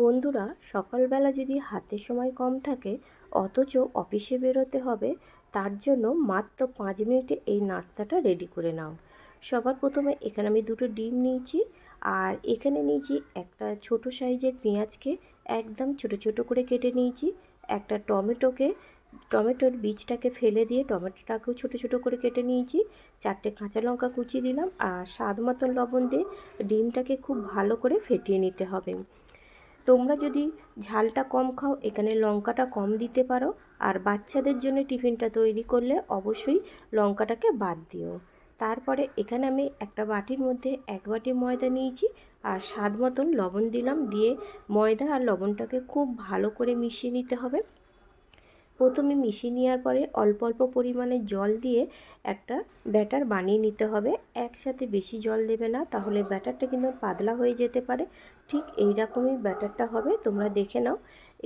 বন্ধুরা, সকালবেলা যদি হাতে সময় কম থাকে, অথচ অফিসে বেরোতে হবে, তার জন্য মাত্র পাঁচ মিনিটে এই নাস্তাটা রেডি করে নাও। সবার প্রথমে এখানে আমি দুটো ডিম নিয়েছি, আর এখানে নিয়েছি একটা ছোট সাইজের পেঁয়াজকে, একদম ছোট ছোট করে কেটে নিয়েছি, একটা টমেটোকে, টমেটোর বীজটাকে ফেলে দিয়ে টমেটোটাকেও ছোট ছোট করে কেটে নিয়েছি, চারটে কাঁচা লঙ্কা কুচি দিলাম, আর স্বাদ মতন লবণ দিয়ে ডিমটাকে খুব ভালো করে ফেটিয়ে নিতে হবে। তোমরা যদি ঝালটা কম খাও, এখানে লঙ্কাটা কম দিতে পারো। আর বাচ্চাদের জন্য টিফিনটা তৈরি করলে অবশ্যই লঙ্কাটাকে বাদ দিও। তারপরে এখানে আমি একটা বাটির মধ্যে এক বাটি ময়দা নিয়েছি আর স্বাদ মতন লবণ দিলাম। দিয়ে ময়দা আর লবণটাকে খুব ভালো করে মিশিয়ে নিতে হবে। প্রথমে মিশিয়ে নেওয়ার পরে অল্প অল্প পরিমাণে জল দিয়ে একটা ব্যাটার বানিয়ে নিতে হবে। একসাথে বেশি জল দেবে না, তাহলে ব্যাটারটা কিন্তু পাতলা হয়ে যেতে পারে। ঠিক এইরকমই ব্যাটারটা হবে, তোমরা দেখে নাও।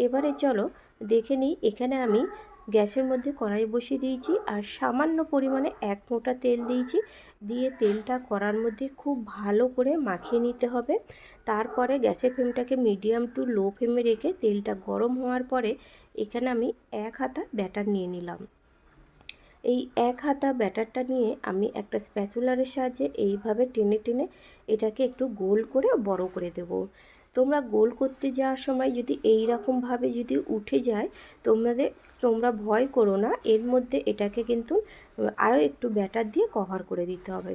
এবারে চলো, দেখে নিই, এখানে আমি গ্যাসের মধ্যে কড়াই বসিয়ে দিয়েছি আর সামান্য পরিমাণে এক মোটা তেল দিয়েছি। দিয়ে তেলটা কড়ার মধ্যে খুব ভালো করে মাখিয়ে নিতে হবে। তারপরে গ্যাসের ফ্লেমটাকে মিডিয়াম টু লো ফ্লেমে রেখে তেলটা গরম হওয়ার পরে এখানে আমি এক হাতা ব্যাটার নিয়ে নিলাম। এই এক হাতা ব্যাটারটা নিয়ে আমি একটা স্প্যাচুলারের সাহায্যে এইভাবে টেনে টেনে এটাকে একটু গোল করে বড় করে দেব। তোমরা গোল করতে যাওয়ার সময় যদি এই রকমভাবে যদি উঠে যায় তোমাদের তোমরা ভয় করো না। এর মধ্যে এটাকে কিন্তু আরও একটু ব্যাটার দিয়ে কভার করে দিতে হবে।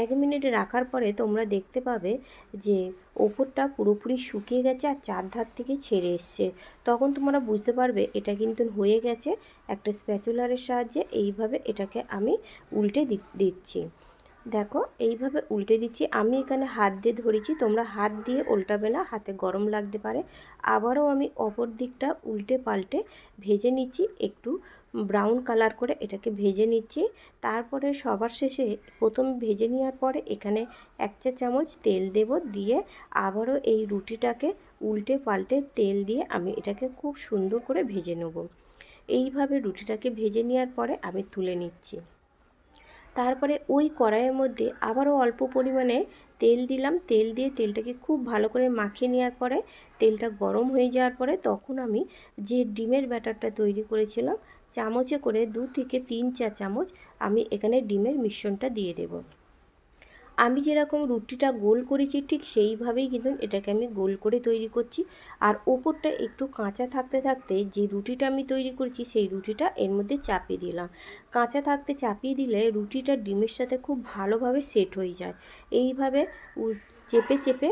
এক মিনিট রাখার পরে তোমরা দেখতে পাবে যে ওপরটা পুরোপুরি শুকিয়ে গেছে আর চারধার থেকে ছেড়ে এসছে। তখন তোমরা বুঝতে পারবে এটা কিন্তু হয়ে গেছে একটা স্প্যাচুলারের সাহায্যে। এইভাবে এটাকে আমি উল্টে দিচ্ছি। দেখো, এইভাবে উল্টে দিচ্ছি। আমি এখানে হাত দিয়ে ধরেছি, তোমরা হাত দিয়ে উল্টাবে না, হাতে গরম লাগতে পারে। আবারও আমি অপর দিকটা উল্টে পাল্টে ভেজে নিচ্ছি, একটু ব্রাউন কালার করে এটাকে ভেজে নিচ্ছি। তারপরে সবার শেষে প্রথম ভেজে নেওয়ার পরে এখানে এক চা চামচ তেল দেব দিয়ে আবারও এই রুটিটাকে উল্টে পাল্টে তেল দিয়ে আমি এটাকে খুব সুন্দর করে ভেজে নেব। এইভাবে রুটিটাকে ভেজে নেওয়ার পরে আমি তুলে নিচ্ছি। তারপরে ওই কড়াইয়ের মধ্যে আবারও অল্প পরিমাণে তেল দিলাম। তেল দিয়ে তেলটাকে খুব ভালো করে মাখিয়ে নেওয়ার পরে, তেলটা গরম হয়ে যাওয়ার পরে তখন আমি যে ডিমের ব্যাটারটা তৈরি করেছিলাম, চামচে করে দু থেকে তিন চা চামচ আমি এখানে ডিমের মিশ্রণটা দিয়ে দেবো। আমি যেরকম রুটিটা গোল করেছি, ঠিক সেইভাবেই কিন্তু এটাকে আমি গোল করে তৈরি করছি। আর ওপরটা একটু কাঁচা থাকতে থাকতে যে রুটিটা আমি তৈরি করেছি, সেই রুটিটা এর মধ্যে চাপিয়ে দিলাম। কাঁচা থাকতে চাপিয়ে দিলে রুটিটা ডিমের সাথে খুব ভালোভাবে সেট হয়ে যায়। এইভাবে চেপে চেপে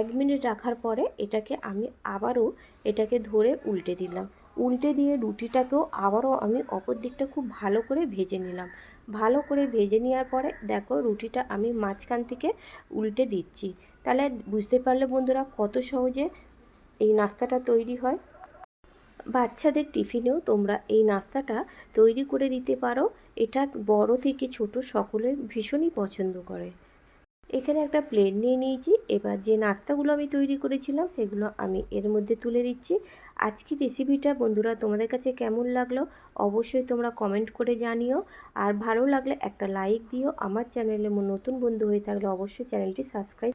এক মিনিট রাখার পরে এটাকে আমি আবারও এটাকে ধরে উল্টে দিলাম। উল্টে দিয়ে রুটিটাকেও আবারও আমি অপর দিকটা খুব ভালো করে ভেজে নিলাম। ভালো করে ভেজে নেওয়ার পরে দেখো রুটিটা আমি মাঝখান থেকে উল্টে দিচ্ছি। তাহলে বুঝতে পারলে বন্ধুরা কত সহজে এই নাস্তাটা তৈরি হয়। বাচ্চাদের টিফিনেও তোমরা এই নাস্তাটা তৈরি করে দিতে পারো। এটা বড় থেকে ছোট সকলে ভীষণই পছন্দ করে। এখানে একটা প্লেট নিয়ে নিয়েছি। এবার যে নাস্তাগুলো আমি তৈরি করেছিলাম, সেগুলো আমি এর মধ্যে তুলে দিচ্ছি। আজকে রেসিপিটা বন্ধুরা তোমাদের কাছে কেমন লাগল অবশ্যই তোমরা কমেন্ট করে জানিও। আর ভালো লাগলে একটা লাইক দিও। আমার চ্যানেলে নতুন বন্ধু হয়ে থাকলে অবশ্যই চ্যানেলটি সাবস্ক্রাইব